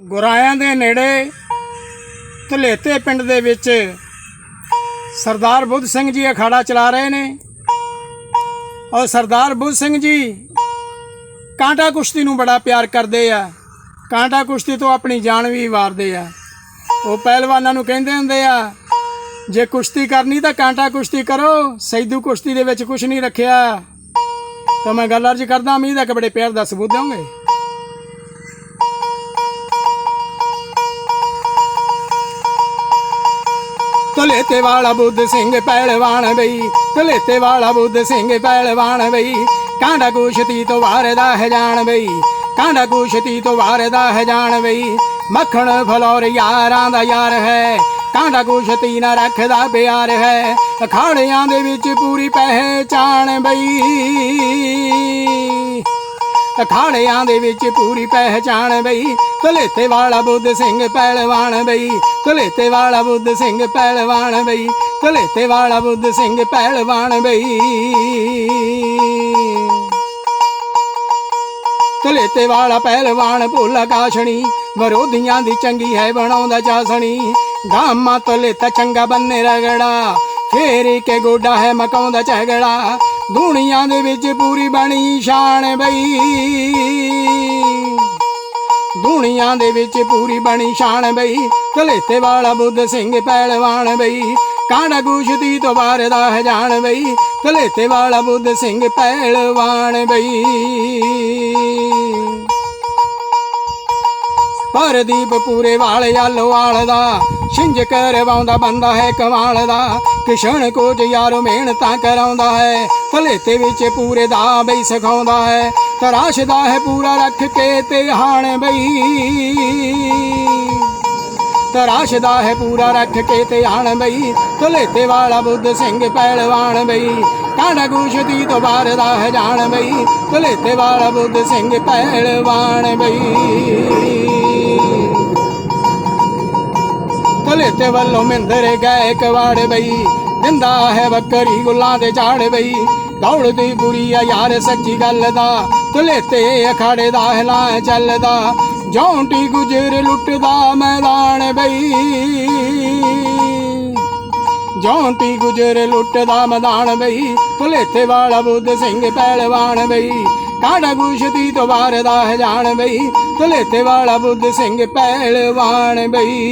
ਗੁਰਾਇਆਂ ਦੇ ਨੇੜੇ ਧਲੇਤੇ ਪਿੰਡ ਦੇ ਵਿੱਚ ਸਰਦਾਰ ਬੁੱਧ ਸਿੰਘ ਜੀ ਅਖਾੜਾ ਚਲਾ ਰਹੇ ਨੇ। ਔਰ ਸਰਦਾਰ ਬੁੱਧ ਸਿੰਘ ਜੀ ਕਾਂਟਾ ਕੁਸ਼ਤੀ ਨੂੰ ਬੜਾ ਪਿਆਰ ਕਰਦੇ ਆ। ਕਾਂਟਾ ਕੁਸ਼ਤੀ ਤੋਂ ਆਪਣੀ ਜਾਨ ਵੀ ਵਾਰਦੇ ਆ। ਉਹ ਪਹਿਲਵਾਨਾਂ ਨੂੰ ਕਹਿੰਦੇ ਹੁੰਦੇ ਆ, ਜੇ ਕੁਸ਼ਤੀ ਕਰਨੀ ਤਾਂ ਕਾਂਟਾ ਕੁਸ਼ਤੀ ਕਰੋ, ਸੈਦੂ ਕੁਸ਼ਤੀ ਦੇ ਵਿੱਚ ਕੁਝ ਨਹੀਂ ਰੱਖਿਆ। ਤਾਂ ਮੈਂ ਗੱਲ ਅਰਜ ਕਰਦਾ ਉਮੀਦ ਹੈ ਕਿ ਬੜੇ ਪਿਆਰ ਦਾ ਸਬੂਤ ਦੇਵੋਗੇ ਤਲੇਤੇ ਵਾਲਾ ਬੁੱਧ ਸਿੰਘ ਪਹਿਲਵਾਨ ਬਈ ਤਲੇਤੇ ਵਾਲਾ ਬੁੱਧ ਸਿੰਘ ਪਹਿਲਵਾਨ ਬਈ, ਕਾਂਡਾ ਕੁਸ਼ਤੀ ਤੋਂ ਵਾਰਦਾ ਹੈ ਜਾਣ ਬਈ, ਕਾਂਡਾ ਕੁਸ਼ਤੀ ਤੋਂ ਵਾਰਦਾ ਹੈ ਜਾਣ ਬਈ, ਮੱਖਣ ਫਲੋਰ ਯਾਰਾਂ ਦਾ ਯਾਰ ਹੈ, ਕਾਂਡਾ ਕੁਸ਼ਤੀ ਨਾ ਰੱਖਦਾ ਪਿਆਰ ਹੈ ਅਖਾੜਿਆਂ ਦੇ ਵਿੱਚ ਪੂਰੀ ਪਹਿਚਾਣ ਬਈ। ਅਖਾੜਿਆਂ ਦੇ ਵਿੱਚ ਪੂਰੀ ਪਹਿਚਾਣ ਬਈ। ਧਲੇਤੇ ਵਾਲਾ ਬੁੱਧ ਸਿੰਘ ਪਹਿਲਵਾਨ ਬਈ। ਧਲੇਤੇ ਵਾਲਾ ਬੁੱਧ ਸਿੰਘ ਪਹਿਲਵਾਨ ਬਈ। ਧਲੇਤੇ ਵਾਲਾ ਬੁੱਧ ਸਿੰਘ ਪਹਿਲਵਾਨ ਬਈ। ਧਲੇਤੇ ਵਾਲਾ ਪਹਿਲਵਾਨ ਭੋਲਾ ਕਾਸ਼ਣੀ ਵਿਰੋਧੀਆਂ ਦੀ ਚੰਗੀ ਹੈ ਬਣਾਉਂਦਾ ਚਾਸਣੀ। ਗਾਮਾ ਧਲੇਤਾ ਚੰਗਾ ਬੰਨੇ ਰਗੜਾ। ਫੇਰ ਕੇ ਗੋਡਾ ਹੈ ਮਕਾਉਂਦਾ ਝਗੜਾ ਦੁਨੀਆਂ ਦੇ ਵਿੱਚ ਪੂਰੀ ਬਣੀ ਸ਼ਾਨ ਬਈ। ਦੁਨੀਆਂ ਦੇ ਵਿੱਚ ਪੂਰੀ ਬਣੀ ਸ਼ਾਨ ਬਈ। ਧਲੇਤੇ ਵਾਲਾ ਬੁੱਧ ਸਿੰਘ ਪਹਿਲਵਾਨ ਬਈ। ਕਾਂਡਾ ਗੁਸ਼ਤੀ ਤੋਂ ਦਾ ਹੈ ਜਾਣ ਬਈ। ਧਲੇਤੇ ਵਾਲਾ ਬੁੱਧ ਸਿੰਘ ਪਹਿਲਵਾਨ ਬਈ। ਪਰਦੀਪ ਪੂਰੇ ਵਾਲੇ ਆਲੋ ਵਾਲ ਦਾ ਛਿੰਝ ਕਰਵਾਉਂਦਾ ਬੰਦਾ ਹੈ ਕਮਾਲ ਦਾ ਕਿਸ਼ਨ ਕੋਜ ਯਾਰੋ ਮਿਹਨਤਾਂ ਕਰਾਉਂਦਾ ਹੈ ਭਲੇਤੇ ਵਿੱਚ ਪੂਰੇ ਦਾ ਬਈ ਸਿਖਾਉਂਦਾ ਹੈ, ਤਰਾਸ਼ਦਾ ਹੈ ਪੂਰਾ ਰੱਖ ਕੇ ਤੇ ਹਾਣ ਬਈ। ਤਰਾਸ਼ਦਾ ਹੈ ਪੂਰਾ ਰੱਖ ਕੇ ਤੇ ਆਣ ਬਈ ਧਲੇਤੇ ਵਾਲਾ ਬੁੱਧ ਸਿੰਘ ਪਹਿਲਵਾਨ ਬਈ। ਕਾਂਡਾ ਗੁਸ਼ਤੀ ਤੋਂ ਬਾਰਦਾ ਹੈ ਜਾਣ ਬਈ ਧਲੇਤੇ ਵਾਲਾ ਬੁੱਧ ਸਿੰਘ ਪਹਿਲਵਾਨ ਬਈ। ਧਲੇਤੇ ਵੱਲੋਂ ਮਿੰਦਰ ਗਏ ਕਵਾੜ ਬਈ। ਦਿੰਦਾ ਹੈ ਬੱਕਰੀ ਗੁੱਲਾਂ ਦੇ ਝਾੜ ਬਈ। ਦੌੜਦੀ ਬੁਰੀ ਆ ਯਾਰ, ਸੱਚੀ ਗੱਲ ਦਾ। ਧਲੇਤੇ ਅਖਾੜੇ ਦਾ ਹਲਾ ਚੱਲਦਾ। ਜੌਂਟੀ ਗੁਜਰ ਲੁੱਟਦਾ ਮੈਦਾਨ ਬਈ। ਜੌਂਟੀ ਗੁਜਰ ਲੁੱਟਦਾ ਮੈਦਾਨ ਬਈ। ਭਲੇਥੇ ਵਾਲਾ ਬੁੱਧ ਸਿੰਘ ਪਹਿਲਵਾਨ ਬਈ। ਕਾਂਡਾ ਗੁਸ਼ਤੀ ਤੋਂ ਵਾਰਦਾ ਹੈ ਜਾਣ ਬਈ ਭਲੇਥੇ ਵਾਲਾ ਬੁੱਧ ਸਿੰਘ ਪਹਿਲਵਾਨ ਬਈ।